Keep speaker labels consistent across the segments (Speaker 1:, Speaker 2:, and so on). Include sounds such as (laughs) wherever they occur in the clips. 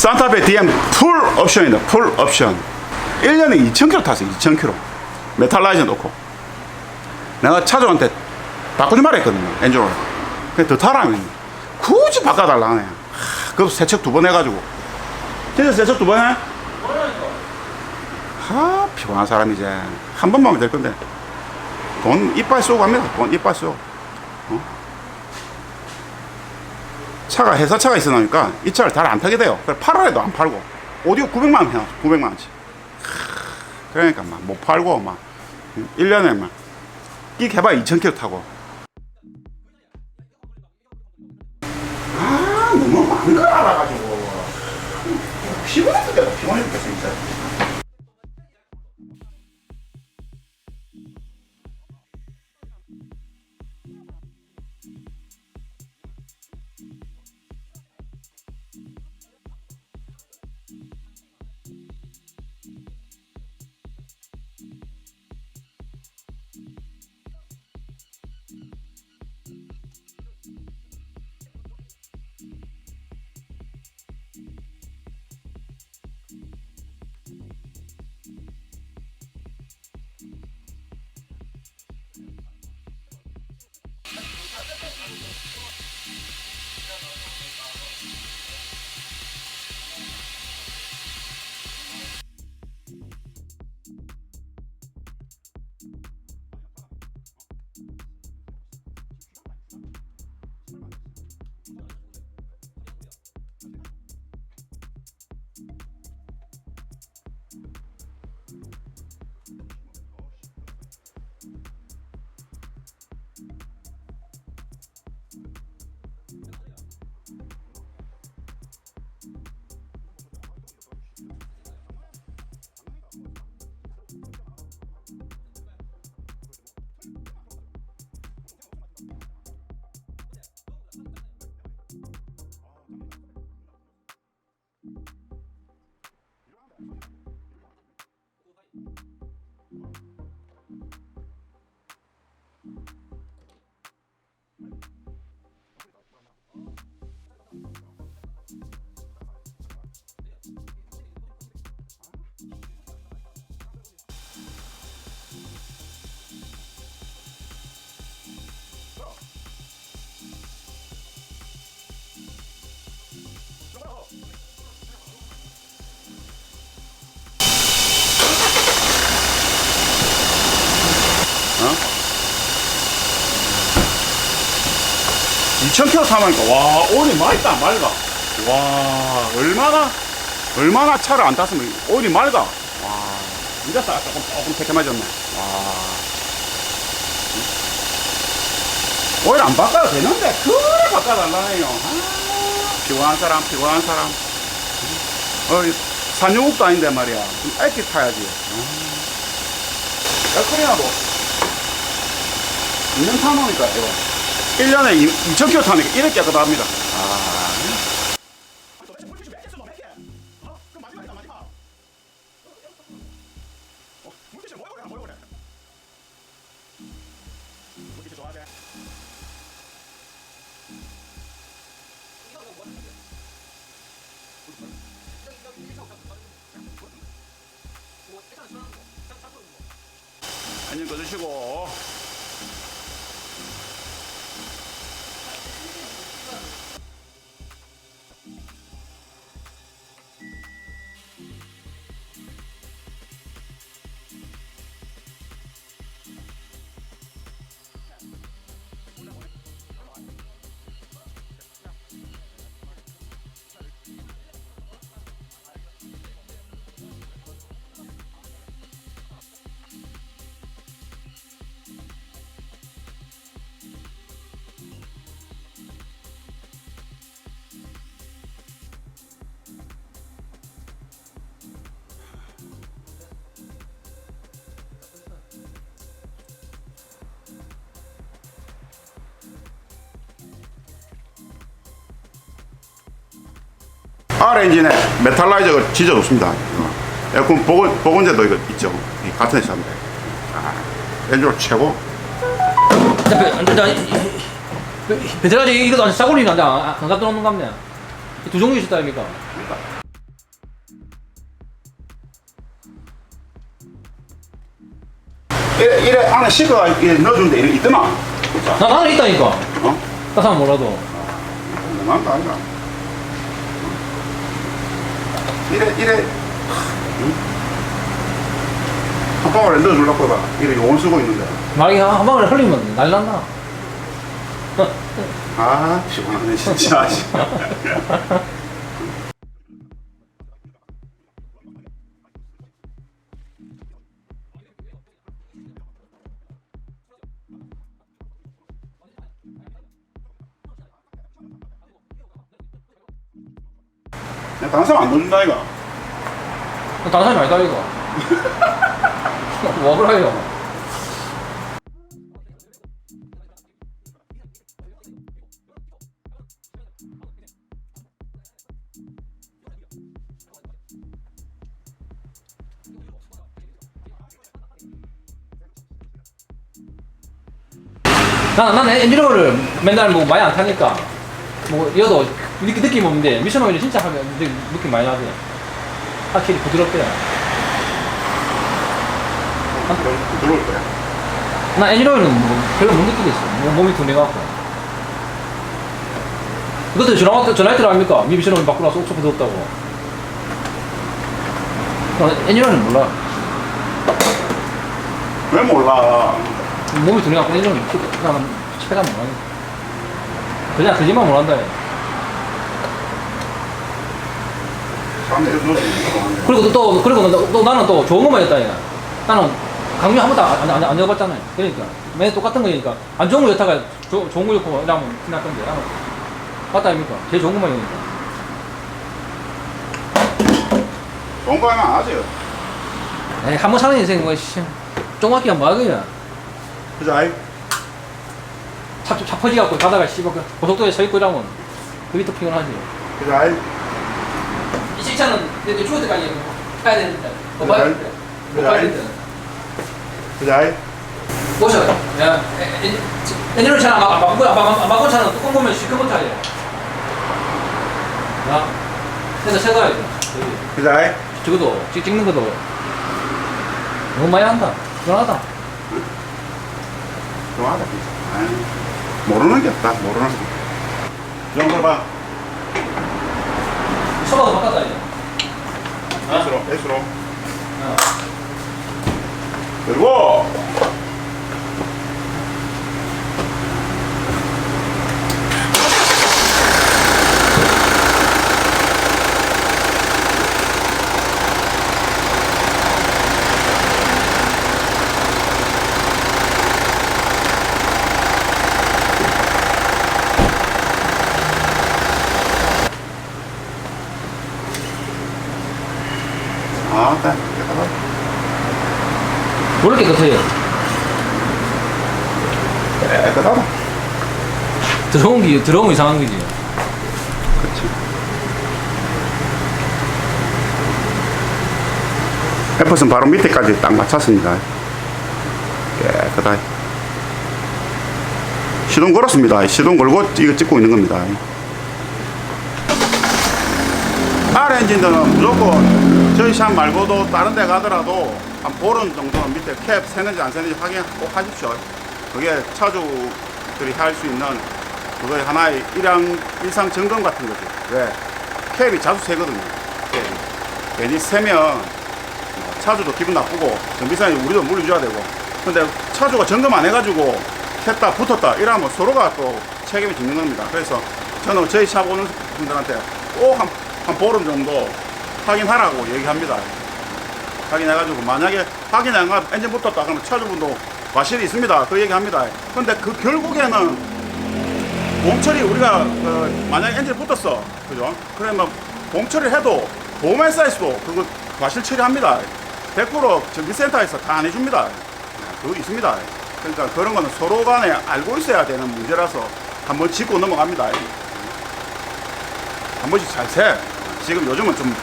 Speaker 1: 산타페 DM 풀 옵션이다. 풀 옵션. 1년에 2,000km 탔어요. 2,000km. 메탈라이저 놓고. 내가 차주한테 바꾸지 말라 했거든요. 엔진오일. 그냥 더 타라면. 굳이 바꿔달라 하네. 하, 그것도 세척 두 번 해가지고. 진짜 세척 두 번 해? 하, 피곤한 사람이지. 한 번만 하면 될 건데. 돈 이빨 쏘고 갑니다. 돈 이빨 쏘고. 어? 차가 회사 차가 있어 놓으니까 이 차를 잘 안 타게 돼요. 그래 팔아도 안 팔고. 오디오 900만 원 해놨어. 900만 원치. 그러니까 막 못 팔고 막 1년에 막끼 해봐야 2,000km 타고. 아 너무 많은 걸 알아가지고 피곤해 죽겠다. 피곤해 죽겠어 진짜. 2,000km 타니까 와 오일이 맑다 맑아. 와 얼마나 얼마나 차를 안 탔으면 오일이 맑아. 와 이제 싹 조금 조금 새까매졌네. 와. 오일 안 바꿔도 되는데 그래 바꿔달라네요. 아, 피곤한 사람 피곤한 사람. 어, 산유국도 아닌데 말이야. 좀 짧게 타야지. 아. 에어컨이라도 2년 타놓으니까 이거 1년에 2,000km 타니까 이렇게 깨끗합니다 아. 안녕 꺼주시고 R 엔진에 메탈라이저가 지적 없습니다. 어. 에어컨 보건, 보건제도 이거 있죠. 같은 회사인데. 아, 엔진 최고.
Speaker 2: 베테라제 이것도 아주 싸구리 난다. 안 갖다 놓는 겁니다. 두 종류 있었다니까.
Speaker 1: 이래, 이래 안에 시가 넣어주는데 이래 있더만.
Speaker 2: 나 나는 있다니까.
Speaker 1: 어?
Speaker 2: 다른 몰라도.
Speaker 1: 너무한 거 아니야. 이래, 이래. 응? 한 방울에 넣어주려고 봐. 이래 용을 쓰고 있는데.
Speaker 2: 말이 한, 한 방울에 흘리면 난다.
Speaker 1: 아, 피곤하네, 진짜. (laughs) 야, 다른 사람 안 넣는다, 이거.
Speaker 2: 다른 사람이 아니다, 이거. 뭐 그래요? 나, 나는 엔지니어를 맨날 뭐 많이 안 타니까 뭐 여도 느낌, 느낌 없는데 미션 오일 진짜 하면 느낌, 느낌 많이 나지 확실히 부드럽게
Speaker 1: 들어올 거야.
Speaker 2: 나 엔지니어는 뭐 별로 못 느끼겠어 뭐, 몸이 둔해갖고 이것도 전화, 전화했더라 아닙니까? 미 미션 오일 바꾸고 나서 옥수 부드럽다고 엔지니어는 몰라
Speaker 1: 왜 몰라?
Speaker 2: 몸이 둔해갖고 엔지니어는 그냥 체감 못하니 그냥 거짓말 못한다
Speaker 1: 넣어주는
Speaker 2: 그리고 또, 그리고 또, 또 나는 또 좋은 것만 했다, 얘. 나는 강류 한 번도 안, 안, 안 해봤잖아 요. 그러니까. 매일 똑같은 거니까. 안 좋은 거 여타가 조, 좋은 거 였고, 이러면 티날 건데. 나는 맞다, 아닙니까? 제일 좋은 것만 했니까.
Speaker 1: 좋은 거 하면 안 하지.
Speaker 2: 에이, 한번 사는 인생, 뭐, 씨. 쫑맞기가 뭐 하겠냐.
Speaker 1: 그죠, 아이?
Speaker 2: 차, 차 퍼지 갖고 가다가 씨발, 그 고속도로에 서 있고 이러면 그게 또 피곤하지.
Speaker 1: 그죠, 아이?
Speaker 2: 이 시차는 내 죽을 때까지 가야 되는데.
Speaker 1: 못 봐야 되는데. 못 봐야 되는데. 그죠, 아이?
Speaker 2: 보셔요. 야, 엔진을 잘안 바꾸고, 안 바꾸고, 안 바꾸고 차는 뚜껑 보면 시커먼 타요. 야, 그래서 세가야 돼.
Speaker 1: 그죠, 아이?
Speaker 2: 저것도, 찍, 찍는 것도 너무 많이 한다. 불안하다.
Speaker 1: 좋아하다. 아이, 모르는 게 없다, 모르는 게. 이런 걸 봐.
Speaker 2: 서버도 바꿨다, 이제.
Speaker 1: S로, S로.
Speaker 2: 어.
Speaker 1: 그리고,
Speaker 2: 왜 이렇게 깨끗해요?
Speaker 1: 깨끗하다.
Speaker 2: 들어온 게, 들어오면 이상한 거지.
Speaker 1: 그치. 에퍼슨 바로 밑에까지 딱 맞췄습니다. 깨끗하게. 시동 걸었습니다. 시동 걸고 이거 찍고 있는 겁니다. R 엔진들은 무조건 저희 샵 말고도 다른 데 가더라도 한 보름 정도는 밑에 캡 새는지 안 새는지 확인 꼭 하십시오. 그게 차주들이 할 수 있는 그거의 하나의 일양, 일상 점검 같은 거죠. 왜? 캡이 자주 새거든요. 캡이. 괜히 새면 뭐 차주도 기분 나쁘고 정비사님 우리도 물려줘야 되고 근데 차주가 점검 안 해가지고 캤다 붙었다 이러면 서로가 또 책임이 짓는 겁니다. 그래서 저는 저희 샵 오는 분들한테 꼭한 한 보름 정도 확인하라고 얘기합니다. 확인해가지고 만약에 확인 안 하면 엔진 붙었다 그러면 차 주분도 과실이 있습니다. 그 얘기합니다. 근데 그 결국에는 처리 우리가 그 만약에 엔진 붙었어 그죠? 그러면 보험 처리를 해도 보험회사에서도 그거 과실 처리합니다 100% 정비센터에서 다 안 해줍니다 그거 있습니다 그러니까 그런 거는 서로 간에 알고 있어야 되는 문제라서 한번 짚고 넘어갑니다 한 번씩 잘 세 지금 요즘은 좀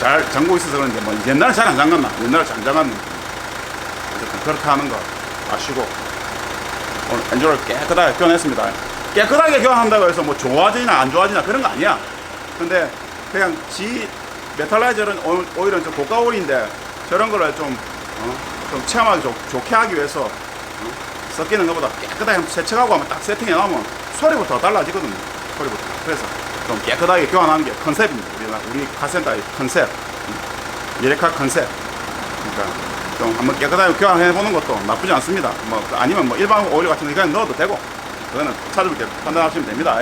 Speaker 1: 잘 잠고 있어서 그런데 뭐 옛날에 잘 안 잠갔나 옛날에 잘 잠갔는데 어쨌든 그렇게 하는 거 아시고 오늘 엔조를 깨끗하게 교환했습니다. 깨끗하게 교환한다고 해서 뭐 좋아지나 안 좋아지나 그런 거 아니야. 근데 그냥 지 메탈라이저는 오- 오히려 좀 고가 오일인데 저런 거를 좀 어? 좀 체험하기 좋, 좋게 하기 위해서 어? 섞이는 것보다 깨끗하게 세척하고 하면 딱 세팅해 놓으면 소리부터 달라지거든요. 소리부터. 그래서 좀 깨끗하게 교환하는 게 컨셉입니다. 우리, 우리 카센터의 컨셉. 음. 미래카 컨셉. 그러니까 좀 한번 깨끗하게 교환해 보는 것도 나쁘지 않습니다. 뭐 아니면 뭐 일반 오일 같은 거 그냥 넣어도 되고 그거는 차주분께 판단하시면 됩니다.